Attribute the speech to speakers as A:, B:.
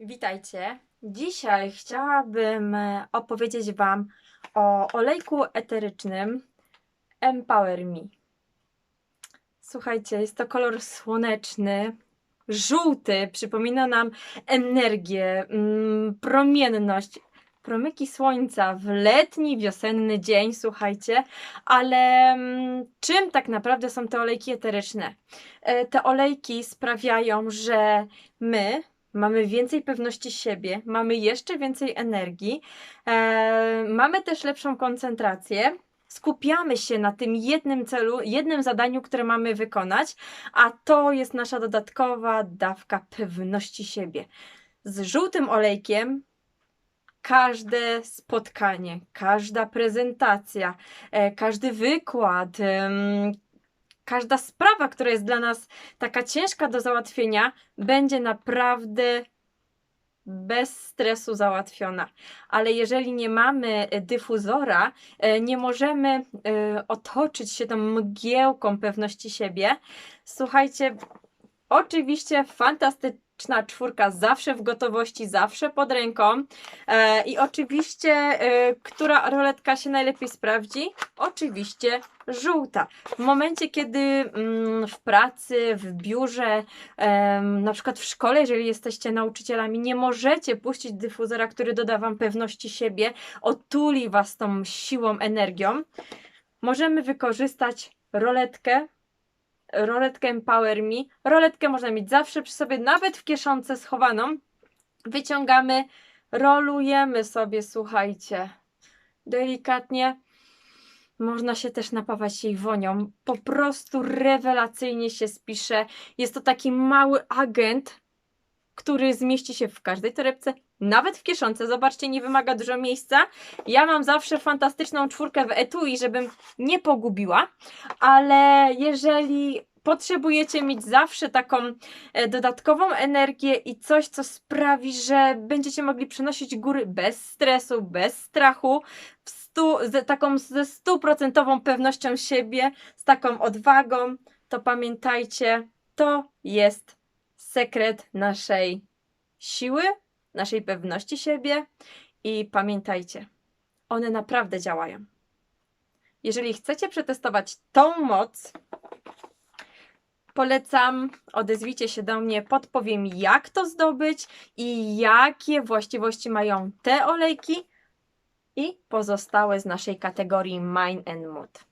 A: Witajcie. Dzisiaj chciałabym e, opowiedzieć Wam o olejku eterycznym Empower Me. Słuchajcie, jest to kolor słoneczny, żółty, przypomina nam energię, mm, promienność, promyki słońca w letni, wiosenny dzień, słuchajcie, ale mm, czym tak naprawdę są te olejki eteryczne? E, Te olejki sprawiają, że my, mamy więcej pewności siebie, mamy jeszcze więcej energii, e, mamy też lepszą koncentrację. Skupiamy się na tym jednym celu, jednym zadaniu, które mamy wykonać, a to jest nasza dodatkowa dawka pewności siebie. Z żółtym olejkiem każde spotkanie, każda prezentacja, e, każdy wykład, każda sprawa, która jest dla nas taka ciężka do załatwienia, będzie naprawdę bez stresu załatwiona. Ale jeżeli nie mamy e, dyfuzora, e, nie możemy e, otoczyć się tą mgiełką pewności siebie. Słuchajcie, oczywiście fantastyczna czwórka zawsze w gotowości, zawsze pod ręką. E, I oczywiście, e, która roletka się najlepiej sprawdzi? Oczywiście żółta. W momencie, kiedy mm, w pracy, w biurze, na przykład w szkole, jeżeli jesteście nauczycielami, nie możecie puścić dyfuzora, który doda Wam pewności siebie, otuli Was tą siłą, energią, możemy wykorzystać roletkę, roletkę Empower Me. Roletkę można mieć zawsze przy sobie, nawet w kieszonce schowaną. Wyciągamy, rolujemy sobie, słuchajcie, delikatnie. Można się też napawać jej wonią. Po prostu rewelacyjnie się spisze. Jest to taki mały agent, który zmieści się w każdej torebce, nawet w kieszonce. Zobaczcie, nie wymaga dużo miejsca. Ja mam zawsze fantastyczną czwórkę w etui, żebym nie pogubiła, ale jeżeli potrzebujecie mieć zawsze taką e, dodatkową energię i coś, co sprawi, że będziecie mogli przenosić góry bez stresu, bez strachu, w stu, z taką ze stuprocentową pewnością siebie, z taką odwagą, to pamiętajcie, to jest sekret naszej siły, naszej pewności siebie i pamiętajcie, one naprawdę działają. Jeżeli chcecie przetestować tą moc, polecam, odezwijcie się do mnie, podpowiem jak to zdobyć i jakie właściwości mają te olejki i pozostałe z naszej kategorii Mind and Mood.